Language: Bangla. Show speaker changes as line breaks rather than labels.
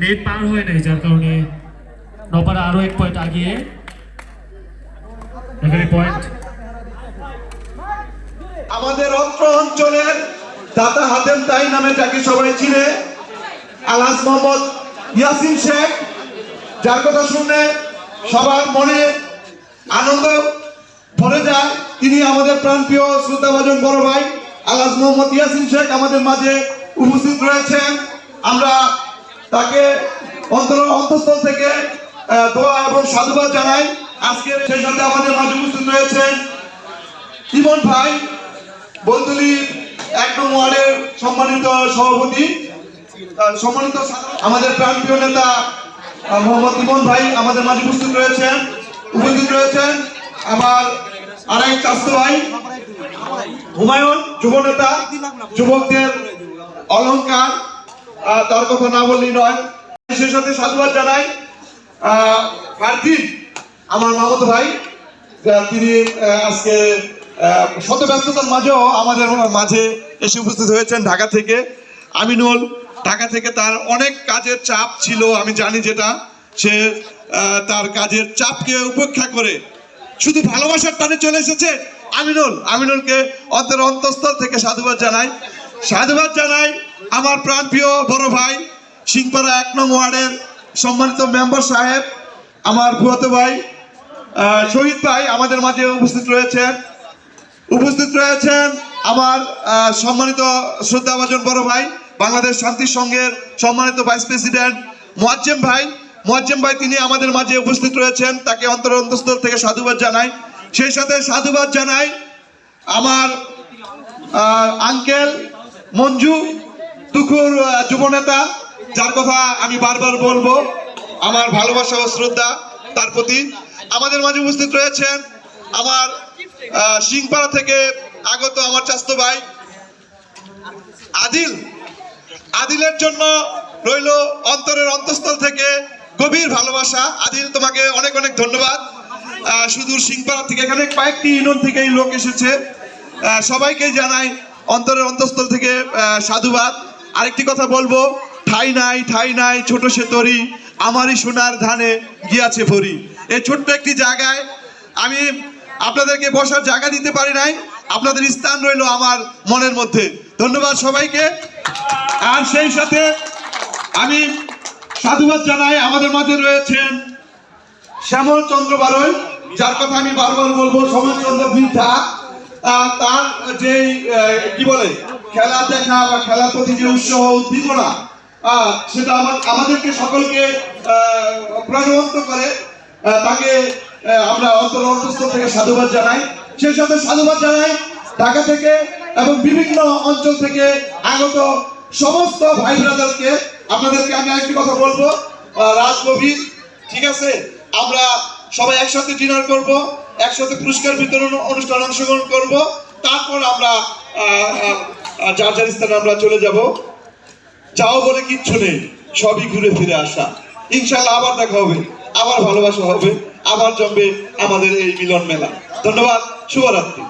নেট পার হয়ে নেই যার কারণে নপাড়া আরও এক পয়েন্ট আগিয়ে। এখানে পয়েন্ট
আমাদের অত্র অঞ্চলের দাতা হাতেম তাই নামে যাকে সবাই চিনে, আলহাজ মোহাম্মদ ইয়াসিন শেখ, যার কথা শুনে সবার মনে আনন্দ ভরে যায়। তিনি আমাদের প্রাণপ্রিয় শ্রদ্ধাভাজন বড় ভাই, আলহাজ মোহাম্মদ ইয়াসিন শেখ আমাদের মাঝে উপস্থিত রয়েছেন। আমরা তাকে অন্তর অন্তঃস্থল থেকে দোয়া এবং সাধুবাদ জানাই। আজকে সেই সাথে আমাদের মাঝে উপস্থিত রয়েছেন ইমন ভাই বন্দুলি এক নং ওয়ার্ডের সম্মানিত সভাপতি সম্মানিত আমাদের প্রাণপ্রিয় নেতা মোহাম্মদ ইমন ভাই আমাদের মাঝে উপস্থিত রয়েছেন উপস্থিত রয়েছেন আমার আরেক চাস্তু ভাই হুমায়ুন যুব নেতা যুবকদের অলংকার আহ, তার কথা না বললেই নয়। সেই সাথে সাধুবাদ জানাই। ফারদিন আমার মামতো ভাই তিনি আজকে শত ব্যস্ততার মাঝেও আমাদের মাঝে এসে উপস্থিত হয়েছেন ঢাকা থেকে। আমিনুল, ঢাকা থেকে তার অনেক কাজের চাপ ছিল, আমি জানি যেটা। সে তার কাজের চাপকে উপেক্ষা করে শুধু ভালোবাসার টানে চলে এসেছে আমিনুল। আমিনুলকে অন্তর অন্তঃস্থল থেকে সাধুবাদ জানাই। সাধুবাদ জানাই আমার প্রাণপ্রিয় বড় ভাই সিংপাড়া এক নং ওয়ার্ডের সম্মানিত মেম্বার সাহেব, আমার ফুয়াতো ভাই শহীদ ভাই আমাদের মাঝে উপস্থিত রয়েছেন। উপস্থিত রয়েছেন আমার সম্মানিত শ্রদ্ধাভাজন বড় ভাই, বাংলাদেশ শান্তি সংঘের সম্মানিত ভাইস প্রেসিডেন্ট মোয়াজ্জেম ভাই। মোয়াজ্জেম ভাই, তিনি আমাদের মাঝে উপস্থিত রয়েছেন, তাকে অন্তর অন্তঃস্থল থেকে সাধুবাদ জানাই। সেই সাথে সাধুবাদ জানাই আমার আঙ্কেল মঞ্জু তুকুর যুবনেতা, যার কথা আমি বারবার বলব, আমার ভালোবাসা ও শ্রদ্ধা তার প্রতি। আমাদের মাঝে উপস্থিত রয়েছেন আমার সিংপাড়া থেকে আগত আমার চাস্তো ভাই, আদিল। আদিলের জন্য রইল অন্তরের অন্তঃস্থল থেকে গভীর ভালোবাসা। আদিল, তোমাকে অনেক অনেক ধন্যবাদ। সুদূর সিংপাড়া থেকে এখানে কয়েকটি ইউনিয়ন থেকে এই লোক এসেছে। সবাইকে জানাই অন্তরের অন্তঃস্থল থেকে সাধুবাদ। আরেকটি কথা বলব, ঠাই নাই ঠাই নাই, ছোট সে তরি, আমারই সোনার ধানে গিয়াছে ভরি। এই ছোট্ট একটি জায়গায় আমি আপনাদেরকে বসার জায়গা দিতে পারি নাই, আপনাদের স্থান রইল আমার মনের মধ্যে। ধন্যবাদ সবাইকে। আর সেই সাথে আমি সাধুবাদ জানাই আমাদের মাঝে রয়েছেন শ্যামল চন্দ্র বারৈ যার কথা আমি বারবার বলব, শ্যামল চন্দ্র বৃদ্ধা তার যে কি বলে, খেলা দেখা বা খেলার প্রতি যে উৎসাহ উদ্দীপনা সেটা আমার, আমাদেরকে সকলকে প্রাণবন্ত করে তাকে আমরা অন্তর অন্তঃস্থল থেকে সাধুবাদ জানাই। সেই সাথে সাধুবাদ জানাই ঢাকা থেকে এবং বিভিন্ন অঞ্চল থেকে আগত সমস্ত ভাই ব্রাদারকে। আপনাদেরকে আমি আরেকটি কথা বলব রাজ ঠিক আছে? আমরা সবাই একসাথে ডিনার করব। একসাথে পুরস্কার বিতরণ অনুষ্ঠান অংশগ্রহণ করব। তারপর আমরা যার যার স্থানে আমরা চলে যাব। যাও বলে কিচ্ছু নেই, সবই ঘুরে ফিরে আসা। ইনশাল্লাহ আবার দেখা হবে, আবার ভালোবাসা হবে, আবার জমবে আমাদের এই মিলন মেলা। ধন্যবাদ, শুভরাত্রি।